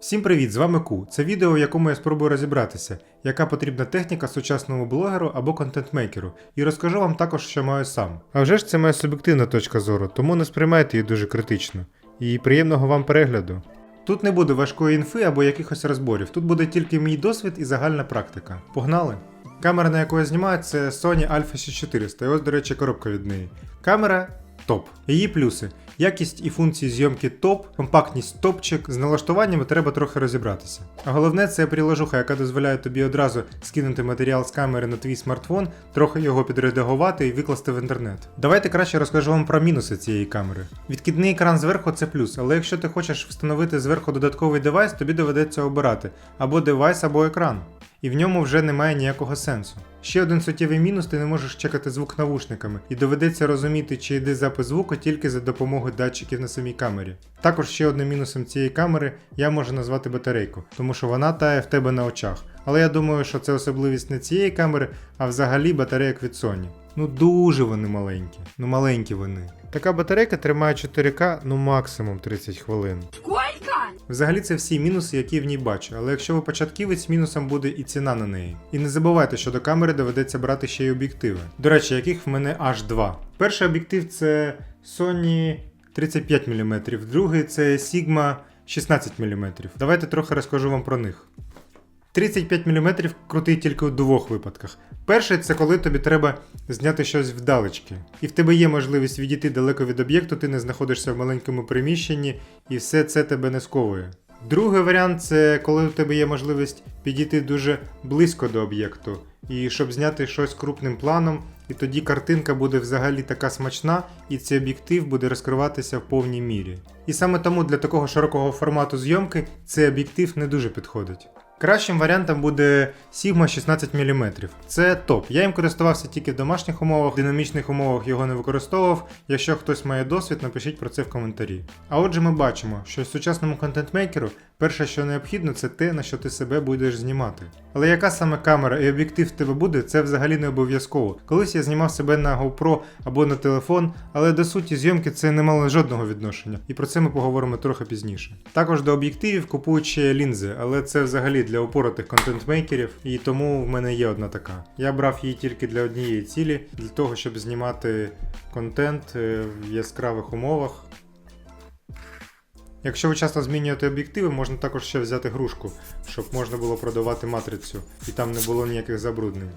Всім привіт! З вами Ку. Це відео, в якому я спробую розібратися, яка потрібна техніка сучасному блогеру або контентмейкеру, і розкажу вам також, що маю сам. А вже ж це моя суб'єктивна точка зору, тому не сприймайте її дуже критично. І приємного вам перегляду. Тут не буде важкої інфи або якихось розборів, тут буде тільки мій досвід і загальна практика. Погнали! Камера, на яку я знімаю, це Sony Alpha 6400, і ось, до речі, коробка від неї. Камера топ. Її плюси. Якість і функції зйомки топ, компактність топчик, з налаштуваннями треба трохи розібратися. А головне це приложуха, яка дозволяє тобі одразу скинути матеріал з камери на твій смартфон, трохи його підредагувати і викласти в інтернет. Давайте краще розкажу вам про мінуси цієї камери. Відкидний екран зверху це плюс, але якщо ти хочеш встановити зверху додатковий девайс, тобі доведеться обирати або девайс, або екран. І в ньому вже немає ніякого сенсу. Ще один суттєвий мінус, ти не можеш чекати звук навушниками, і доведеться розуміти, чи йде запис звуку тільки за допомогою датчиків на самій камері. Також ще одним мінусом цієї камери я можу назвати батарейку, тому що вона тає в тебе на очах. Але я думаю, що це особливість не цієї камери, а взагалі батарейок від Sony. Ну дуже вони маленькі, ну маленькі вони. Така батарейка тримає 4К, ну максимум 30 хвилин. Взагалі це всі мінуси, які в ній бачу, але якщо ви початківець, мінусом буде і ціна на неї. І не забувайте, що до камери доведеться брати ще й об'єктиви. До речі, яких в мене аж два. Перший об'єктив це Sony 35 мм, другий це Sigma 16 мм. Давайте трохи розкажу вам про них. 35 мм крутий тільки у двох випадках. Перший це коли тобі треба зняти щось вдалечки, і в тебе є можливість відійти далеко від об'єкту, ти не знаходишся в маленькому приміщенні, і все це тебе не сковує. Другий варіант це коли у тебе є можливість підійти дуже близько до об'єкту, і щоб зняти щось крупним планом, і тоді картинка буде взагалі така смачна, і цей об'єктив буде розкриватися в повній мірі. І саме тому для такого широкого формату зйомки цей об'єктив не дуже підходить. Кращим варіантом буде Sigma 16 мм. Це топ. Я їм користувався тільки в домашніх умовах, в динамічних умовах його не використовував. Якщо хтось має досвід, напишіть про це в коментарі. А отже, ми бачимо, що сучасному контентмейкеру перше, що необхідно, це те, на що ти себе будеш знімати. Але яка саме камера і об'єктив в тебе буде, це взагалі не обов'язково. Колись я знімав себе на GoPro або на телефон, але до суті зйомки це не мало жодного відношення, і про це ми поговоримо трохи пізніше. Також до об'єктивів купують ще лінзи, але це взагалі для упоротих контентмейкерів, і тому в мене є одна така. Я брав її тільки для однієї цілі, для того, щоб знімати контент е, в яскравих умовах. Якщо ви часто змінюєте об'єктиви, можна також ще взяти грушку, щоб можна було продавати матрицю і там не було ніяких забруднень.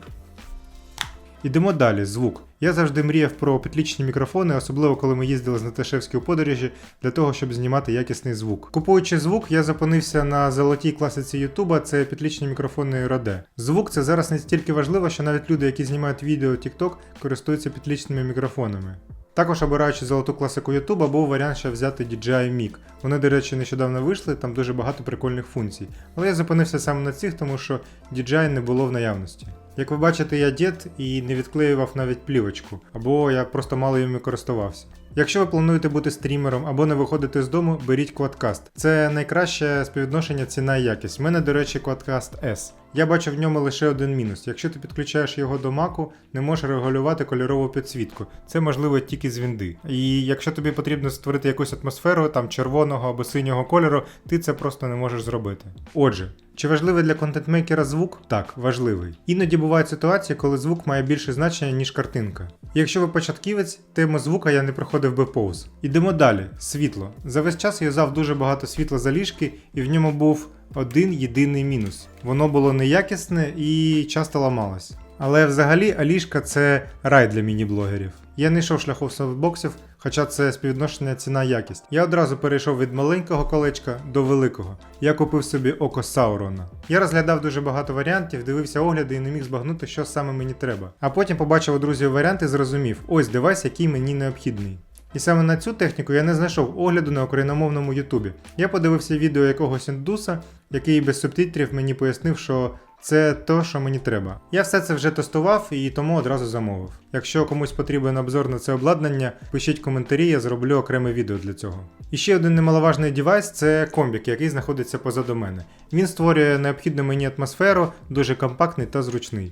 Ідемо далі, звук. Я завжди мріяв про петлічні мікрофони, особливо коли ми їздили з Наташевської у подорожі, для того, щоб знімати якісний звук. Купуючи звук, я зупинився на золотій класиці Ютуба, це петлічні мікрофони Rode. Звук це зараз не стільки важливо, що навіть люди, які знімають відео TikTok, користуються петлічними мікрофонами. Також обираючи золоту класику Ютуба, був варіант ще взяти DJI Mic. Вони, до речі, нещодавно вийшли, там дуже багато прикольних функцій. Але я зупинився саме на цих, тому що DJI не було в наявності. Як ви бачите, я дід і не відклеював навіть плівочку, або я просто мало їм користувався. Якщо ви плануєте бути стрімером або не виходити з дому, беріть Quadcast. Це найкраще співвідношення ціна і якість. У мене, до речі, Quadcast S. Я бачу в ньому лише один мінус. Якщо ти підключаєш його до маку, не можеш регулювати кольорову підсвітку. Це можливо тільки з вінди. І якщо тобі потрібно створити якусь атмосферу, там червоного або синього кольору, ти це просто не можеш зробити. Отже, чи важливий для контентмейкера звук? Так, важливий. Іноді бувають ситуації, коли звук має більше значення, ніж картинка. Якщо ви початківець, тему звука я не проходив би повз. Ідемо далі. Світло. За весь час я юзав дуже багато світла за ліжки, і в ньому був один єдиний мінус. Воно було неякісне і часто ламалось. Але взагалі Алішка це рай для міні-блогерів. Я не йшов шляхом софтбоксів, хоча це співвідношення ціна-якість. Я одразу перейшов від маленького колечка до великого. Я купив собі око Саурона. Я розглядав дуже багато варіантів, дивився огляди і не міг збагнути, що саме мені треба. А потім побачив у друзів варіанти і зрозумів, ось девайс, який мені необхідний. І саме на цю техніку я не знайшов огляду на україномовному Ютубі. Я подивився відео якогось індуса, який без субтитрів мені пояснив, що це то, що мені треба. Я все це вже тестував і тому одразу замовив. Якщо комусь потрібен обзор на це обладнання, пишіть коментарі, я зроблю окреме відео для цього. І ще один немаловажний девайс це комбік, який знаходиться позаду мене. Він створює необхідну мені атмосферу, дуже компактний та зручний.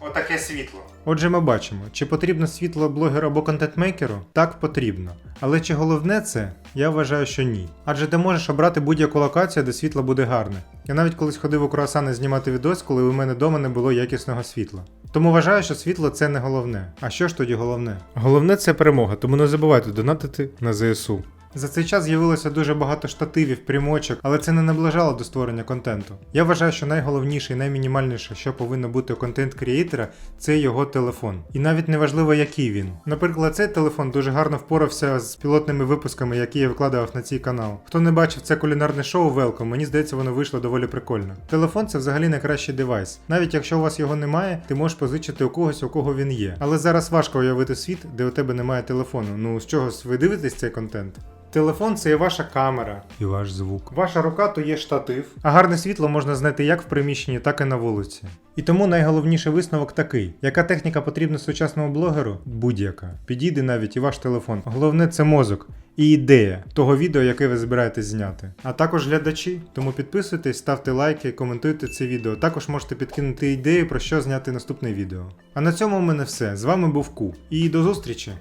Отаке світло. Отже, ми бачимо, чи потрібно світло блогеру або контент-мейкеру? Так, потрібно. Але чи головне це? Я вважаю, що ні. Адже ти можеш обрати будь-яку локацію, де світло буде гарне. Я навіть колись ходив у круасани знімати відос, коли у мене вдома не було якісного світла. Тому вважаю, що світло це не головне. А що ж тоді головне? Головне це перемога, тому не забувайте донатити на ЗСУ. За цей час з'явилося дуже багато штативів, примочок, але це не наближало до створення контенту. Я вважаю, що найголовніше і наймінімальніше, що повинно бути у контент-крієйтера, це його телефон. І навіть не важливо, який він. Наприклад, цей телефон дуже гарно впорався з пілотними випусками, які я викладав на цей канал. Хто не бачив це кулінарне шоу Welcome, мені здається, воно вийшло доволі прикольно. Телефон це взагалі найкращий девайс. Навіть якщо у вас його немає, ти можеш позичити у когось, у кого він є. Але зараз важко уявити світ, де у тебе немає телефону. Ну з чогось ви дивитесь цей контент? Телефон це і ваша камера, і ваш звук. Ваша рука то є штатив. А гарне світло можна знайти як в приміщенні, так і на вулиці. І тому найголовніший висновок такий: яка техніка потрібна сучасному блогеру? Будь-яка. Підійде навіть і ваш телефон. Головне це мозок і ідея того відео, яке ви збираєтесь зняти. А також глядачі. Тому підписуйтесь, ставте лайки, коментуйте це відео. Також можете підкинути ідеї, про що зняти наступне відео. А на цьому у мене все. З вами був Ку. І до зустрічі!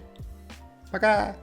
Пока!